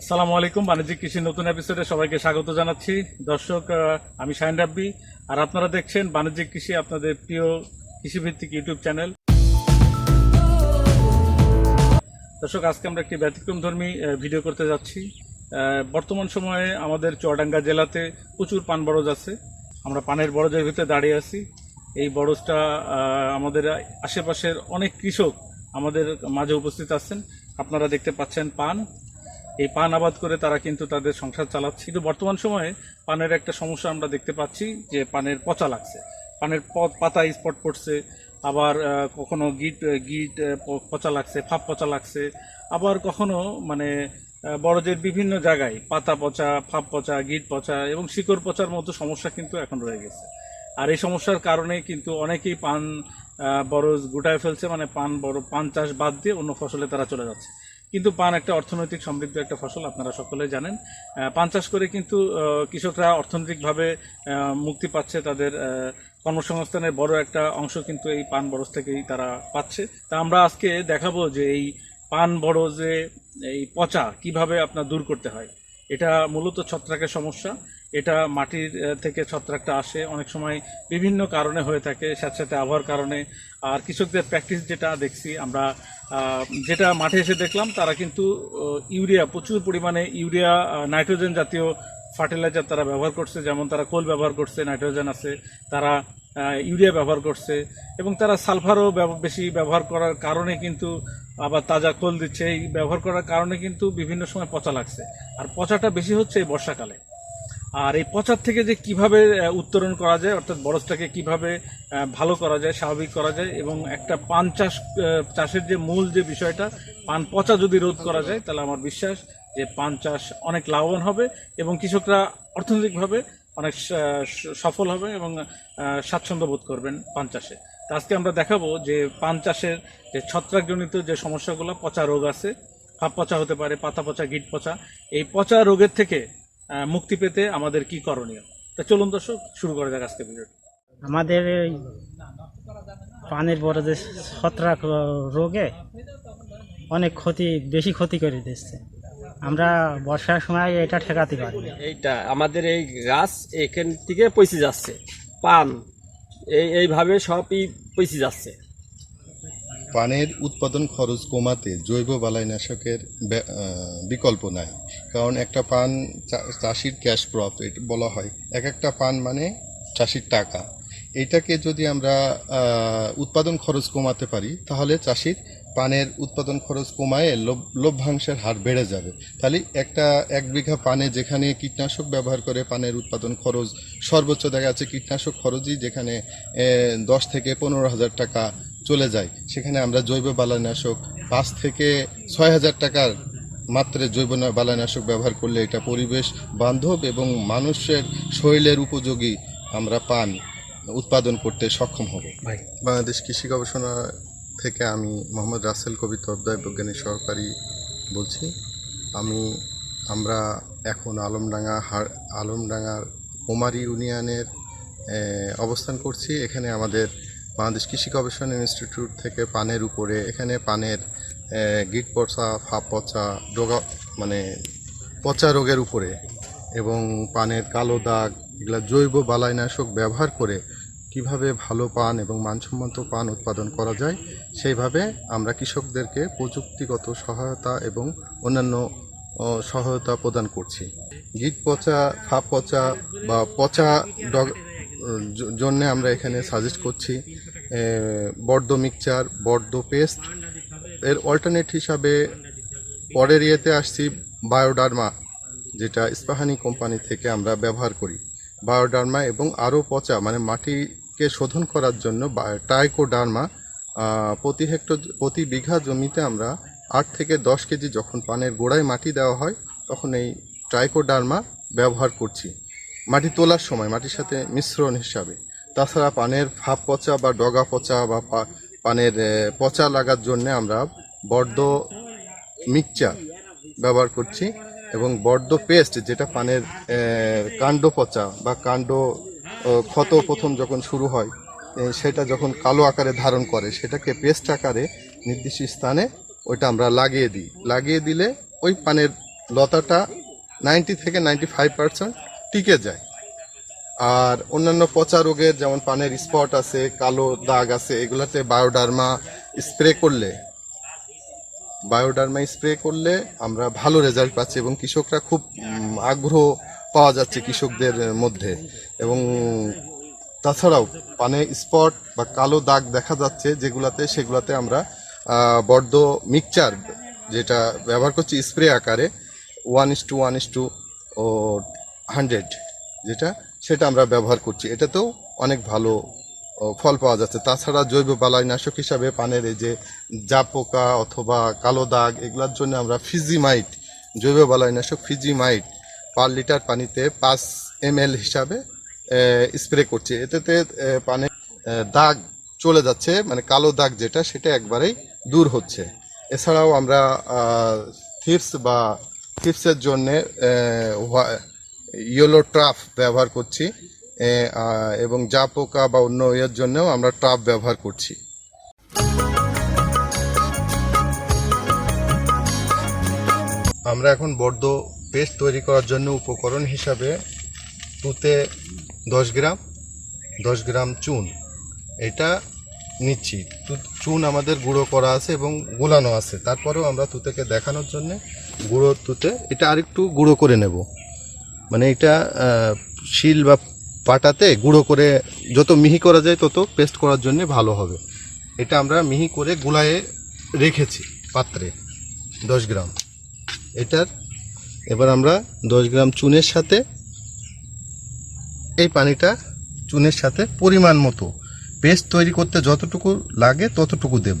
আসসালামু আলাইকুম বাণিজ্যিক কৃষি নতুন এপিসোডে সবাইকে স্বাগত জানাচ্ছি। দর্শক আমি শাহিন রাব্বি আর আপনারা দেখছেন বাণিজ্যিক কৃষি আপনাদের প্রিয় কৃষিভিত্তিক ইউটিউব চ্যানেল। দর্শক আজকে আমরা একটি ব্যতিক্রমধর্মী আহ, ভিডিও করতে যাচ্ছি। বর্তমান সময়ে আমাদের চুয়াডাঙ্গা জেলাতে প্রচুর পান বরজ আছে। আমরা পানের বরজের ভিতরে দাঁড়িয়ে আছি। এই বরজটা আমাদের আশেপাশের অনেক কৃষক আমাদের মাঝে উপস্থিত আছেন। আপনারা দেখতে পাচ্ছেন পান। এই পান আবাদ করে তারা কিন্তু তাদের সংসার চালাচ্ছে। কিন্তু বর্তমান সময়ে পানের একটা সমস্যা আমরা দেখতে পাচ্ছি যে পানের পচা লাগছে। পানের পাতা স্পট পড়ছে, আবার কখনো গিট গিট পচা লাগছে, ফাপ পচা লাগছে, আবার কখনো মানে বড়দের বিভিন্ন জায়গায় পাতা পচা, ফাপ পচা, গিট পচা এবং শিকড় পচার মতো সমস্যা কিন্তু এখন রয়ে গেছে। আর এই সমস্যার কারণে কিন্তু অনেকেই পান বরজ গুটায় ফেলছে মানে পান বড়, পান চাষ বাদ দিয়ে অন্য ফসলে তারা চলে যাচ্ছে। কিন্তু পান একটা অর্থনৈতিক সমৃদ্ধ একটা ফসল, আপনারা সকলে জানেন। পান চাষ করে কিন্তু কৃষকরা অর্থনৈতিকভাবে মুক্তি পাচ্ছে তাদের কর্মসংস্থানের বড় একটা অংশ কিন্তু এই পান বরজ থেকেই তারা পাচ্ছে। তা আমরা আজকে দেখাবো যে এই পান বরজে এই পচা কীভাবে আপনার দূর করতে হয়। এটা মূলত ছত্রাকের সমস্যা। এটা মাটির থেকে ছত্রাকটা আসে। অনেক সময় বিভিন্ন কারণে হয়ে থাকে, সাথে সাথে আবহাওয়ার কারণে। আর কৃষকদের প্র্যাকটিস যেটা দেখছি আমরা যেটা মাঠে এসে দেখলাম, তারা কিন্তু ইউরিয়া, প্রচুর পরিমাণে ইউরিয়া নাইট্রোজেন জাতীয় ফার্টিলাইজার তারা ব্যবহার করছে। যেমন তারা কোল ব্যবহার করছে, নাইট্রোজেন আছে। তারা ইউরিয়া ব্যবহার করছে। এবং তারা সালফারও বেশি ব্যবহার করার কারণে কিন্তু আবার তাজা কোল দিচ্ছে। এই ব্যবহার করার কারণে কিন্তু বিভিন্ন সময় পচা লাগছে। আর পচাটা বেশি হচ্ছে এই বর্ষাকালে। আর এই পচার থেকে যে কীভাবে উত্তরণ করা যায়, অর্থাৎ বরজটাকে কীভাবে ভালো করা যায়, স্বাভাবিক করা যায়, এবং একটা পান চাষ চাষের যে মূল যে বিষয়টা, পান পচা যদি রোধ করা যায়, তাহলে আমার বিশ্বাস যে পান চাষ অনেক লাভবান হবে এবং কৃষকরা অর্থনৈতিকভাবে অনেক সফল হবে এবং স্বাচ্ছন্দ্য বোধ করবেন পান চাষে। তো আজকে আমরা দেখাবো যে পান চাষের যে ছত্রাকজনিত যে সমস্যাগুলো, পচা রোগ আছে ফাপ পচা হতে পারে, পাতা পচা, গিট পচা, এই পচা রোগের থেকে মুক্তি পেতে আমাদের কি করণীয়? তা চলুন দর্শক শুরু করা যাক আজকে ভিডিওটি আমাদের এই পানির পরে যে ছত্রাক রোগে অনেক ক্ষতি বেশি ক্ষতি করে দিচ্ছে। আমরা বর্ষার সময় এটা ঠেকাতে পারি। এইটা আমাদের এই গাছ এখান থেকে পচে যাচ্ছে। পান এই এইভাবে সবই পচে যাচ্ছে। পানের উৎপাদন খরচ কমাতে জৈব বালাইনাশকের বিকল্প নাই। কারণ একটা পান চাষির ক্যাশ প্রফিট বলা হয়। এক একটা পান মানে চাষির টাকা। এটাকে যদি আমরা উৎপাদন খরচ কমাতে পারি, তাহলে চাষির পানের উৎপাদন খরচ কমায় লোভ- লভ্যাংশের হার বেড়ে যাবে। তাহলে একটা এক বিঘা পানে যেখানে কীটনাশক ব্যবহার করে পানের উৎপাদন খরচ, সর্বোচ্চ দেখা যাচ্ছে কীটনাশক খরচই যেখানে দশ থেকে পনেরো হাজার টাকা চলে যায়। সেখানে আমরা জৈব বালানাশক পাঁচ থেকে ছয় হাজার টাকার মাত্রে জৈব বালানাশক ব্যবহার করলে এটা পরিবেশ বান্ধব এবং মানুষের শরীরের উপযোগী আমরা পান উৎপাদন করতে সক্ষম হব। বাংলাদেশ কৃষি গবেষণা থেকে আমি মোহাম্মদ রাসেল কবি তবদায় বৈজ্ঞানিক সহকারী বলছি। আমি আমরা এখন আলমডাঙ্গা হার আলমডাঙ্গার কুমারী ইউনিয়নের অবস্থান করছি। এখানে আমাদের বাংলাদেশ কৃষি গবেষণা ইনস্টিটিউট থেকে পানের উপরে এখানে পানের গিট পচা, ফাপ পচা, ডোগা মানে পচা রোগের উপরে এবং পানের কালো দাগ, এগুলা জৈব বালাইনাশক ব্যবহার করে কীভাবে ভালো পান এবং মানসম্মত পান উৎপাদন করা যায়, সেইভাবে আমরা কৃষকদেরকে প্রযুক্তিগত সহায়তা এবং অন্যান্য সহায়তা প্রদান করছি। গিট পচা, ফাপ পচা বা পচা ডগ জন্যে আমরা এখানে সাজেস্ট করছি বর্দ মিক্সচার বর্দ পেস্ট এর অল্টারনেট হিসাবে পরের ইয়েতে আসছি বায়োডার্মা, যেটা ইস্পাহানি কোম্পানি থেকে আমরা ব্যবহার করি। বায়োডার্মা এবং আরও পচা মানে মাটিকে শোধন করার জন্য ট্রাইকোডার্মা প্রতি হেক্টর প্রতি বিঘা জমিতে আমরা আট থেকে দশ কেজি যখন পানের গোড়ায় মাটি দেওয়া হয়, তখন এই ট্রাইকোডার্মা ব্যবহার করছি। মাটি তোলার সময়, মাটির সাথে মিশ্রণ হিসাবে। তাছাড়া পানের ফাপ পচা বা ডগা পচা বা পানের পচা লাগার জন্য আমরা বর্দ মিক্সচার ব্যবহার করছি এবং বর্দ পেস্ট যেটা পানের কাণ্ড পচা বা কাণ্ড ক্ষত প্রথম যখন শুরু হয় সেটা যখন কালো আকারে ধারণ করে, সেটাকে পেস্ট আকারে নির্দিষ্ট স্থানে ওইটা আমরা লাগিয়ে দিই। লাগিয়ে দিলে ওই পানের লতাটা নাইনটি থেকে নাইনটি ফাইভ পার্সেন্ট টিকে যায়। আর অন্যান্য পচা রোগের যেমন পানের স্পট আছে, কালো দাগ আছে, এগুলাতে বায়োডার্মা স্প্রে করলে, বায়োডার্মা স্প্রে করলে আমরা ভালো রেজাল্ট পাচ্ছি এবং কৃষকরা খুব আগ্রহ পাওয়া যাচ্ছে কৃষকদের মধ্যে। এবং তাছাড়াও পানে স্পট বা কালো দাগ দেখা যাচ্ছে যেগুলাতে, সেগুলাতে আমরা বড্ড মিক্সচার যেটা ব্যবহার করছি স্প্রে আকারে one is to two one is to hundred যেটা সেটা আমরা ব্যবহার করছি। এটাতেও অনেক ভালো ফল পাওয়া যাচ্ছে। তাছাড়া জৈব বালাইনাশক হিসাবে পানের এই যে জাপ পোকা অথবা কালো দাগ এগুলোর জন্য আমরা ফিজিমাইট জৈব বালাইনাশক ফিজিমাইট পার লিটার পানিতে পাঁচ এম হিসাবে স্প্রে করছি। আহ, পানে দাগ চলে যাচ্ছে মানে কালো দাগ যেটা সেটা একবারেই দূর হচ্ছে। এছাড়াও আমরা থিপস বা থিপসের জন্য ইয়েলো ট্রাফ ব্যবহার করছি এবং যা পোকা বা অন্য ইয়ের জন্যও আমরা ট্রাফ ব্যবহার করছি। আমরা এখন বড্ড পেস্ট তৈরি করার জন্য উপকরণ হিসাবে তুতে দশ গ্রাম দশ গ্রাম চুন। এটা নিচ্ছি। চুন আমাদের গুঁড়ো করা আছে এবং গুলানো আছে। তারপরেও আমরা তুতেকে দেখানোর জন্য গুঁড়ো তুতে, এটা আরেকটু গুঁড়ো করে নেব। মানে এটা শিল বা পাটাতে গুঁড়ো করে যত মিহি করা যায় তত পেস্ট করার জন্য ভালো হবে। এটা আমরা মিহি করে গুলায়ে রেখেছি পাত্রে, দশ গ্রাম। এটার এবার আমরা দশ গ্রাম চুনের সাথে এই পানিটা চুনের সাথে পরিমাণ মতো পেস্ট তৈরি করতে যতটুকু লাগে ততটুকু দেব।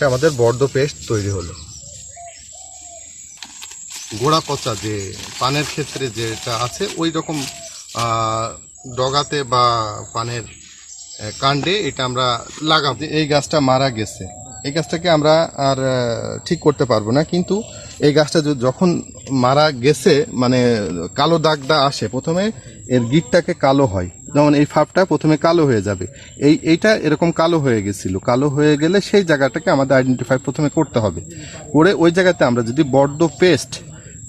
এটা আমাদের বর্ধ পেস্ট তৈরি হলো। গোড়া পচা যে পানের ক্ষেত্রে যেটা আছে ওই রকম ডগাতে বা পানের কাণ্ডে এটা আমরা লাগাবো। এই গাছটা মারা গেছে। এই গাছটাকে আমরা আর ঠিক করতে পারব না। কিন্তু এই গাছটা যখন মারা গেছে মানে কালো দাগটা আসে, প্রথমে এর গিটটাকে কালো হয়। যেমন এই ফাপটা প্রথমে কালো হয়ে যাবে। এই, এইটা এরকম কালো হয়ে গেছিল। কালো হয়ে গেলে সেই জায়গাটাকে আমাদের আইডেন্টিফাই প্রথমে করতে হবে। করে ওই জায়গাতে আমরা যদি বড্ড পেস্ট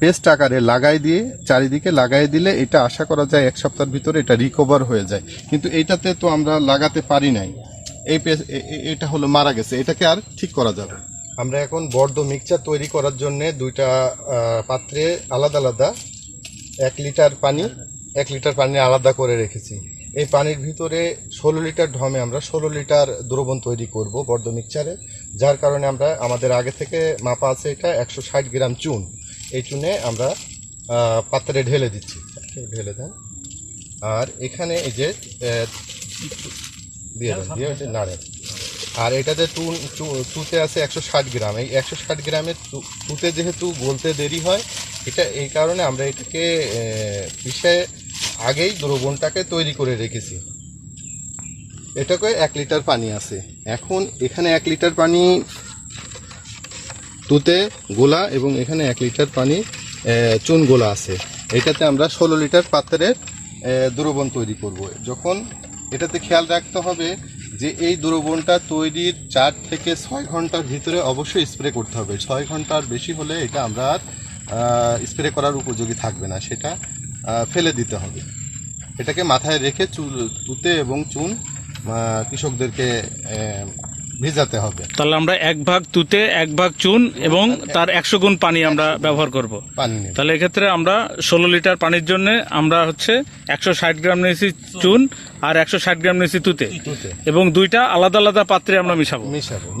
পেস্ট আকারে লাগাই দিয়ে চারিদিকে লাগাই দিলে এটা আশা করা যায় এক সপ্তাহের ভিতরে এটা রিকভার হয়ে যায়। কিন্তু এইটাতে তো আমরা লাগাতে পারি নাই। এই পেস্ট এটা হলো মারা গেছে। এটাকে আর ঠিক করা যাবে আমরা এখন বর্ধ মিক্সচার তৈরি করার জন্য দুইটা পাত্রে আলাদা আলাদা এক লিটার পানি এক লিটার পানি আলাদা করে রেখেছি। এই পানির ভিতরে ষোলো লিটার ঢমে আমরা ষোলো লিটার দ্রবণ তৈরি করব বর্ধ মিক্সচারে, যার কারণে আমরা আমাদের আগে থেকে মাপা আছে এটা একশো ষাট গ্রাম চুন। এই চুনে আমরা পাত্রে ঢেলে দিচ্ছি। ঢেলে দেন। আর এখানে এই যে দিয়ে দেন, দিয়ে নাড়েন আর এটাতে টু টু- তুতে আছে একশো ষাট গ্রাম। এই একশো ষাট গ্রামের তুতে যেহেতু গলতে দেরি হয় এটা এই কারণে আমরা এটাকে পিষে আগেই দ্রবণটাকে তৈরি করে রেখেছি। এটাকে এক লিটার পানি আছে। এখন এখানে এক লিটার পানি তুতে গোলা এবং এখানে এক লিটার পানি চুন গোলা আছে। এটাতে আমরা ষোলো লিটার পাত্রের দ্রবণ তৈরি করব। যখন এটাতে খেয়াল রাখতে হবে যে এই দ্রবণটা তৈরির চার থেকে ছয় ঘণ্টার ভিতরে অবশ্যই স্প্রে করতে হবে। ছয় ঘণ্টার বেশি হলে এটা আমরা আর স্প্রে করার উপযোগী থাকবে না সেটা ফেলে দিতে হবে। এটাকে মাথায় রেখে চুল তুতে এবং চুন কৃষকদেরকে ভিজাতে হবে। তাহলে আমরা এক ভাগ তুতে এক ভাগ চুন এবং তার একশো গুণ পানি আমরা ব্যবহার করব। পানি তাহলে এক্ষেত্রে আমরা ষোলো লিটার পানির জন্য আমরা হচ্ছে একশো ষাট গ্রাম নিয়েছি চুন আর একশো ষাট গ্রাম নিয়েছি তুতে। এবং দুইটা আলাদা আলাদা পাত্রে আমরা মিশাবো।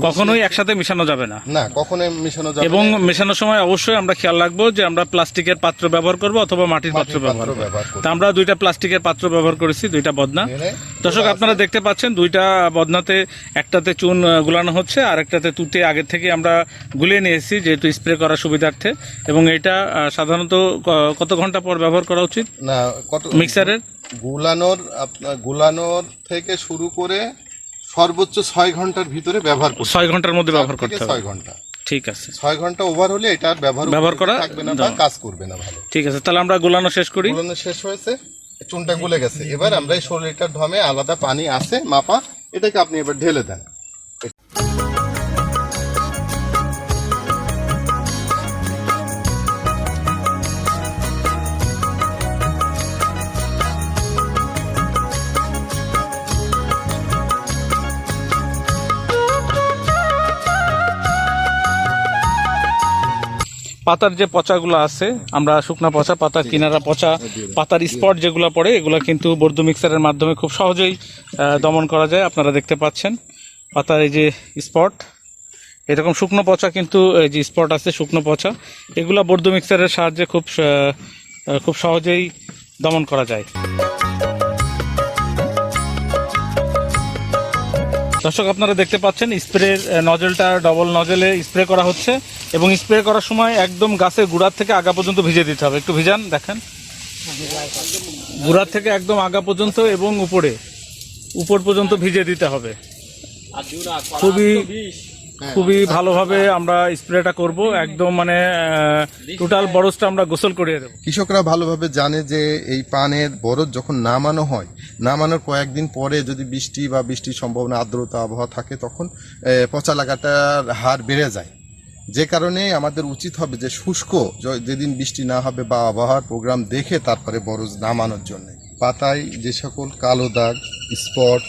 কখনোই একসাথে মিশানো যাবে না। না কখনোই মিশানো যাবে এবং। মেশানোর সময় অবশ্যই আমরা খেয়াল রাখব যে আমরা প্লাস্টিকের পাত্র ব্যবহার করব অথবা মাটির পাত্র ব্যবহার করব। তা আমরা দুইটা প্লাস্টিকের পাত্র ব্যবহার করেছি দুইটা বদনা। দর্শক আপনারা দেখতে পাচ্ছেন দুইটা বদনাতে একটাতে চুন গুলানো হচ্ছে আর একটাতে তুতে আগের থেকে আমরা গুলিয়ে নিয়েছি যেহেতু স্প্রে করার সুবিধার্থে। এবং এটা সাধারণত কত ঘণ্টা পর ব্যবহার করা উচিত? না কত মিক্সারের? গুলানোর আপনার গুলানোর থেকে শুরু করে সর্বোচ্চ ছয় ঘণ্টার ভিতরে ব্যবহার করতে ছয় ঘণ্টার মধ্যে ব্যবহার করতে ছয় ঘণ্টা। ঠিক আছে। ছয় ঘণ্টা ওভার হলে এটা আর ব্যবহার ব্যবহার করা থাকবে না বা কাজ করবে না ভালো। ঠিক আছে তাহলে আমরা গোলানো শেষ করি। গুলানো শেষ হয়েছে চুনটা গুলে গেছে। এবার আমরা এই ষোলো লিটার ঢমে আলাদা পানি আছে মাপা এটাকে আপনি এবার ঢেলে দেন। পাতার যে পচাগুলো আছে, আমরা শুকনা পচা, পাতার কিনারা পচা, পাতার স্পট যেগুলো পড়ে, এগুলো কিন্তু বর্দু মিক্সারের মাধ্যমে খুব সহজেই দমন করা যায়, আপনারা দেখতে পাচ্ছেন। পাতার এই যে স্পট, এরকম শুকনো পচা কিন্তু এই যে স্পট আছে, শুকনো পচা, এগুলো বর্দু মিক্সারের সাহায্যে খুব খুব সহজেই দমন করা যায়। দর্শক আপনারা দেখতে পাচ্ছেন স্প্রে নজেলটা ডবল নজেলে স্প্রে করা হচ্ছে এবং স্প্রে করার সময় একদম গাছের গুড়ার থেকে আগা পর্যন্ত ভিজে দিতে হবে। একটু ভিজান দেখেন। গুড়ার থেকে একদম আগা পর্যন্ত এবং উপরে উপর পর্যন্ত ভিজে দিতে হবে। খুবই খুবই ভালোভাবে আমরা স্প্রেটা করব। একদম মানে টোটাল বরসটা আমরা গোসল করিয়ে দেবো। কৃষকরা ভালোভাবে জানে যে এই পানের বরজ যখন নামানো হয় নামানোর কয়েকদিন পরে যদি বৃষ্টি বা বৃষ্টির সম্ভাবনা আর্দ্রতা আবহাওয়া থাকে তখন পচা লাগাটার হার বেড়ে যায়। যে কারণে আমাদের উচিত হবে যে শুষ্ক যেদিন বৃষ্টি না হবে বা আবহাওয়ার প্রোগ্রাম দেখে তারপরে বরজ নামানোর জন্য। পাতায় যে সকল কালো দাগ স্পট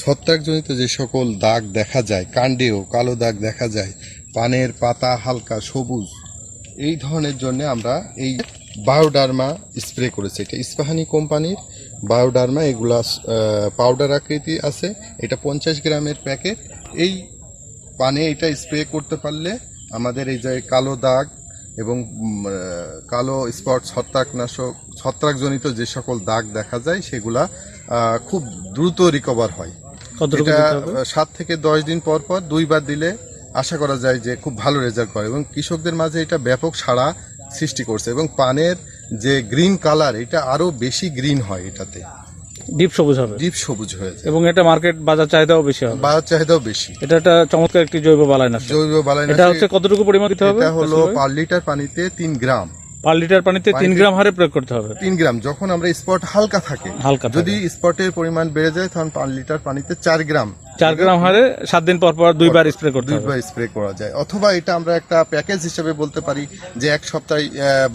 ছত্রাকজনিত যে সকল দাগ দেখা যায়, কাণ্ডেও কালো দাগ দেখা যায়, পানের পাতা হালকা সবুজ, এই ধরনের জন্য আমরা এই বায়োডার্মা স্প্রে করেছি। এটা ইস্পাহানি কোম্পানির বায়োডার্মা, এগুলা পাউডার আকৃতি আছে, এটা পঞ্চাশ গ্রামের প্যাকেট। এই পানে এটা স্প্রে করতে পারলে আমাদের এই যে কালো দাগ এবং কালো স্পট, ছত্রাকনাশক, ছত্রাকজনিত যে সকল দাগ দেখা যায়, সেগুলা খুব দ্রুত রিকভার হয়। এটা সাত থেকে দশ দিন পর পর দুইবার দিলে আশা করা যায় যে খুব ভালো রেজাল্ট করে এবং কৃষকদের মাঝে এটা ব্যাপক সাড়া সৃষ্টি করছে এবং পানের যে গ্রিন কালার এটা আরও বেশি গ্রিন হয় এটাতে। ডিপ সবুজ হবে। ডিপ সবুজ হয়ে যায় এবং এটা মার্কেট বাজার চাহিদাও বেশি হবে। বাজার চাহিদাও বেশি। এটা একটা চমৎকার একটি জৈব বালাইনাশক জৈব বালাইনাশক এটা হচ্ছে কতটুকু পরিমাণ দিতে হবে? এটা হলো পার লিটার পানিতে তিন গ্রাম। পার লিটার পানিতে তিন গ্রাম হারে প্রয়োগ করতে হবে তিন গ্রাম যখন আমরা স্পট হালকা থাকে হালকা। যদি স্পটের পরিমাণ বেড়ে যায় তখন পার লিটার পানিতে চার গ্রাম চার গ্রাম হারে সাত দিন পর পর দুইবার স্প্রে করতে দুইবার স্প্রে করা যায়। অথবা এটা আমরা একটা প্যাকেজ হিসেবে বলতে পারি যে এক সপ্তাহে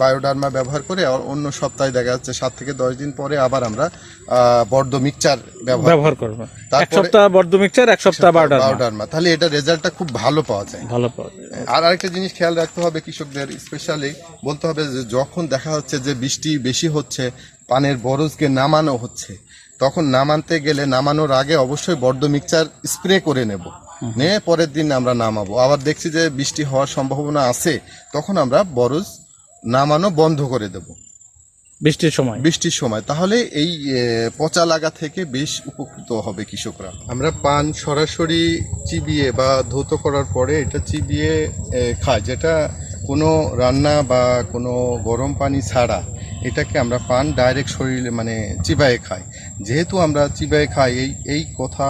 বায়োডার্মা ব্যবহার করে আর অন্য সপ্তাহে দেখা যাচ্ছে সাত থেকে দশ দিন পরে আবার আমরা বর্ধ মিক্সচার ব্যবহার ব্যবহার করবে। এক সপ্তাহ বর্ধ মিক্সচার এক সপ্তাহ বায়োডার্মা তাহলে এটা রেজাল্টটা খুব ভালো পাওয়া যায়। ভালো পাওয়া যায়। আর আরেকটা জিনিস খেয়াল রাখতে হবে কৃষকদের স্পেশালি বলতে হবে যে যখন দেখা হচ্ছে যে বৃষ্টি বেশি হচ্ছে পানের বরজকে নামানো হচ্ছে তখন নামানতে গেলে নামানোর আগে অবশ্যই বর্ধ মিক্সচার স্প্রে করে নেব। নিয়ে পরের দিন আমরা নামাবো। আবার দেখছি যে বৃষ্টি হওয়ার সম্ভাবনা আছে তখন আমরা বরজ নামানো বন্ধ করে দেব। বৃষ্টির সময়? বৃষ্টির সময়। তাহলে এই পচা লাগা থেকে বেশ উপকৃত হবে কৃষকরা। আমরা পান সরাসরি চিবিয়ে বা ধৌত করার পরে এটা চিবিয়ে খাই যেটা কোনো রান্না বা কোনো গরম পানি ছাড়া এটাকে আমরা পান ডাইরেক্ট শরীরে মানে চিবায়ে খাই। যেহেতু আমরা চিবায়ে খাই, এই এই কথা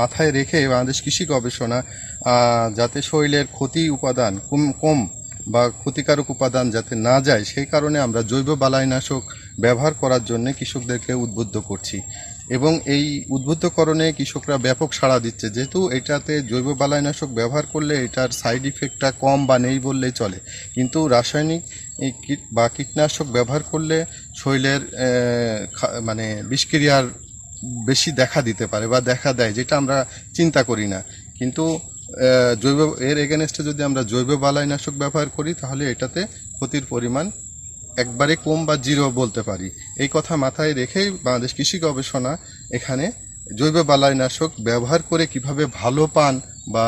মাথায় রেখে বাংলাদেশ কৃষি গবেষণা যাতে শরীরের ক্ষতি উপাদান কম কম বা ক্ষতিকারক উপাদান যাতে না যায়, সেই কারণে আমরা জৈব বালাইনাশক ব্যবহার করার জন্য কৃষকদেরকে উদ্বুদ্ধ করছি। এবং এই উদ্বুদ্ধকরণে কৃষকরা ব্যাপক সাড়া দিচ্ছে। যেহেতু এটাতে জৈব বালাইনাশক ব্যবহার করলে এটার সাইড ইফেক্টটা কম বা নেই বললেই চলে। কিন্তু রাসায়নিক বা কীটনাশক ব্যবহার করলে শরীরের মানে বিষক্রিয়ার বেশি দেখা দিতে পারে বা দেখা দেয়, যেটা আমরা চিন্তা করি না। কিন্তু জৈব, এর এগেনস্টে যদি আমরা জৈব বালাইনাশক ব্যবহার করি, তাহলে এটাতে ক্ষতির পরিমাণ একবারে কম বা জিরো বলতে পারি। এই কথা মাথায় রেখেই বাংলাদেশ কৃষি গবেষণা এখানে জৈব বালাইনাশক ব্যবহার করে কীভাবে ভালো পান বা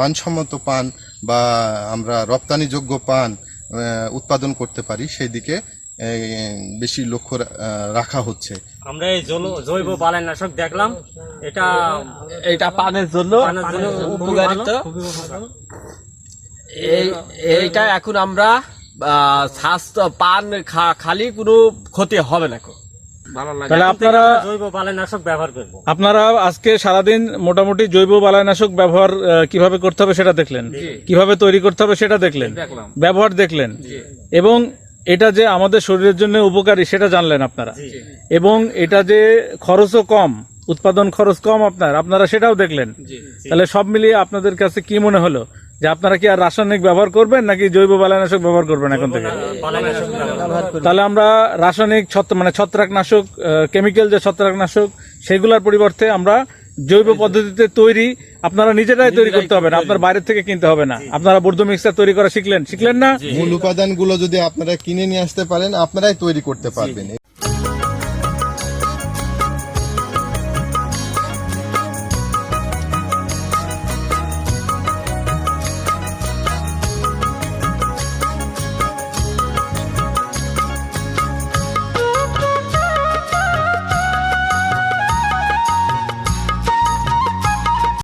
মানসম্মত পান বা আমরা রপ্তানিযোগ্য পান উৎপাদন করতে পারি, সেই দিকে বেশি লক্ষ্য রাখা হচ্ছে। আমরা এই জৈব বালাইনাশক দেখলাম। এটা এটা পানের জন্য উপকারিত। এই এইটা এখন আমরা আহ, স্বাস্থ্য পান খালি কোনো ক্ষতি হবে না তাহলে আপনারা জৈব বালাইনাশক ব্যবহার করব। আপনারা আজকে সারাদিন মোটামুটি জৈব বালাইনাশক ব্যবহার কীভাবে করতে হবে সেটা দেখলেন? কীভাবে তৈরি করতে হবে সেটা দেখলেন? ব্যবহার দেখলেন? এবং এটা যে আমাদের শরীরের জন্য উপকারী সেটা জানলেন আপনারা। এবং এটা যে খরচও কম উৎপাদন খরচ কম আপনার আপনারা সেটাও দেখলেন। তাহলে সব মিলিয়ে আপনাদের কাছে কি মনে হলো? যে আপনারা কি আর রাসায়নিক ব্যবহার করবেন নাকি জৈব বালানাশক ব্যবহার করবেন এখন থেকে? তাহলে আমরা রাসায়নিক ছত্র মানে ছত্রাকনাশক কেমিক্যাল যে ছত্রাকনাশক সেগুলোর পরিবর্তে আমরা জৈব পদ্ধতিতে তৈরি আপনারা নিজেরাই তৈরি করতে হবে না আপনার বাইরে থেকে কিনতে হবে না। আপনারা বর্ধ মিক্সার তৈরি করা শিখলেন শিখলেন না? মূল উপাদানগুলো যদি আপনারা কিনে নিয়ে আসতে পারেন আপনারাই তৈরি করতে পারবেন।